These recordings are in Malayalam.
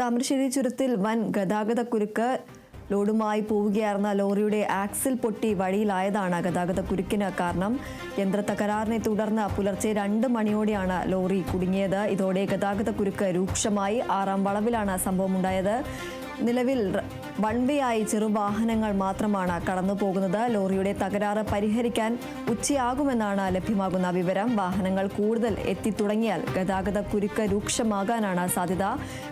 താമരശ്ശേരി ചുരത്തിൽ വൻ ഗതാഗതക്കുരുക്ക് ലോഡുമായി പോവുകയായിരുന്ന ലോറിയുടെ ആക്സിൽ പൊട്ടി വഴിയിലായതാണ് ഗതാഗത കുരുക്കിന് കാരണം. യന്ത്ര തകരാറിനെ തുടർന്ന് പുലർച്ചെ രണ്ട് മണിയോടെയാണ് ലോറി കുടുങ്ങിയത്. ഇതോടെ ഗതാഗത കുരുക്ക് രൂക്ഷമായി. ആറാം വളവിലാണ് സംഭവമുണ്ടായത്. നിലവിൽ വൺ വേ ആയി ചെറുവാഹനങ്ങൾ മാത്രമാണ് കടന്നു പോകുന്നത് ലോറിയുടെ തകരാറ് പരിഹരിക്കാൻ ഉച്ചയാകുമെന്നാണ് ലഭ്യമാകുന്ന വിവരം. വാഹനങ്ങൾ കൂടുതൽ എത്തിത്തുടങ്ങിയാൽ ഗതാഗത കുരുക്ക് രൂക്ഷമാകാനാണ് സാധ്യത.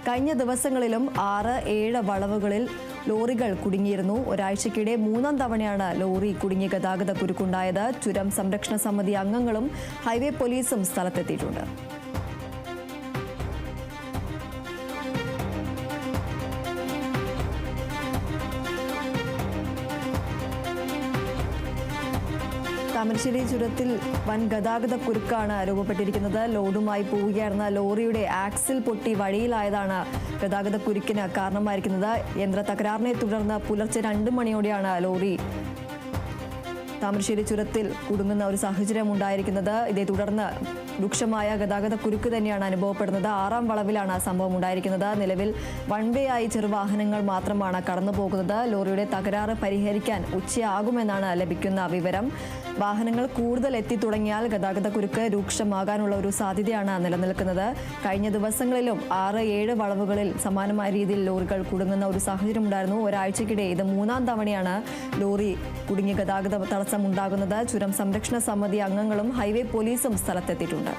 കഴിഞ്ഞ ദിവസങ്ങളിലും ആറ് ഏഴ് വളവുകളിൽ ലോറികൾ കുടുങ്ങിയിരുന്നു. ഒരാഴ്ചക്കിടെ മൂന്നാം തവണയാണ് ലോറി കുടുങ്ങിയ ഗതാഗത കുരുക്കുണ്ടായത്. ചുരം സംരക്ഷണ സമിതി അംഗങ്ങളും ഹൈവേ പോലീസും സ്ഥലത്തെത്തിയിട്ടുണ്ട്. താമരശ്ശേരി ചുരത്തിൽ വൻ ഗതാഗത കുരുക്കാണ് രൂപപ്പെട്ടിരിക്കുന്നത്. ലോഡുമായി പോവുകയായിരുന്ന ലോറിയുടെ ആക്സിൽ പൊട്ടി വഴിയിലായതാണ് ഗതാഗത കുരുക്കിന് കാരണമായിരിക്കുന്നത്. യന്ത്ര തകരാറിനെ തുടർന്ന് പുലർച്ചെ രണ്ട് മണിയോടെയാണ് ലോറി താമരശ്ശേരി ചുരത്തിൽ കുടുങ്ങുന്ന ഒരു സാഹചര്യം ഉണ്ടായിരിക്കുന്നത്. ഇതേ തുടർന്ന് രൂക്ഷമായ ഗതാഗത കുരുക്ക് തന്നെയാണ് അനുഭവപ്പെടുന്നത്. ആറാം വളവിലാണ് സംഭവം ഉണ്ടായിരിക്കുന്നത്. നിലവിൽ വൺ വേ ആയി ചെറുവാഹനങ്ങൾ മാത്രമാണ് കടന്നു പോകുന്നത് ലോറിയുടെ തകരാറ് പരിഹരിക്കാൻ ഉച്ചയാകുമെന്നാണ് ലഭിക്കുന്ന വിവരം. വാഹനങ്ങൾ കൂടുതൽ എത്തിത്തുടങ്ങിയാൽ ഗതാഗത കുരുക്ക് രൂക്ഷമാകാനുള്ള ഒരു സാധ്യതയാണ് നിലനിൽക്കുന്നത്. കഴിഞ്ഞ ദിവസങ്ങളിലും ആറ് ഏഴ് വളവുകളിൽ സമാനമായ രീതിയിൽ ലോറികൾ കുടുങ്ങുന്ന ഒരു സാഹചര്യം ഉണ്ടായിരുന്നു. ഒരാഴ്ചക്കിടെ ഇത് മൂന്നാം തവണയാണ് ലോറി കുടുങ്ങിയ ഗതാഗത തടസ്സം ഉണ്ടാകുന്നത് ചുരം സംരക്ഷണ സമിതി അംഗങ്ങളും ഹൈവേ പോലീസും സ്ഥലത്തെത്തിയിട്ടുണ്ട്.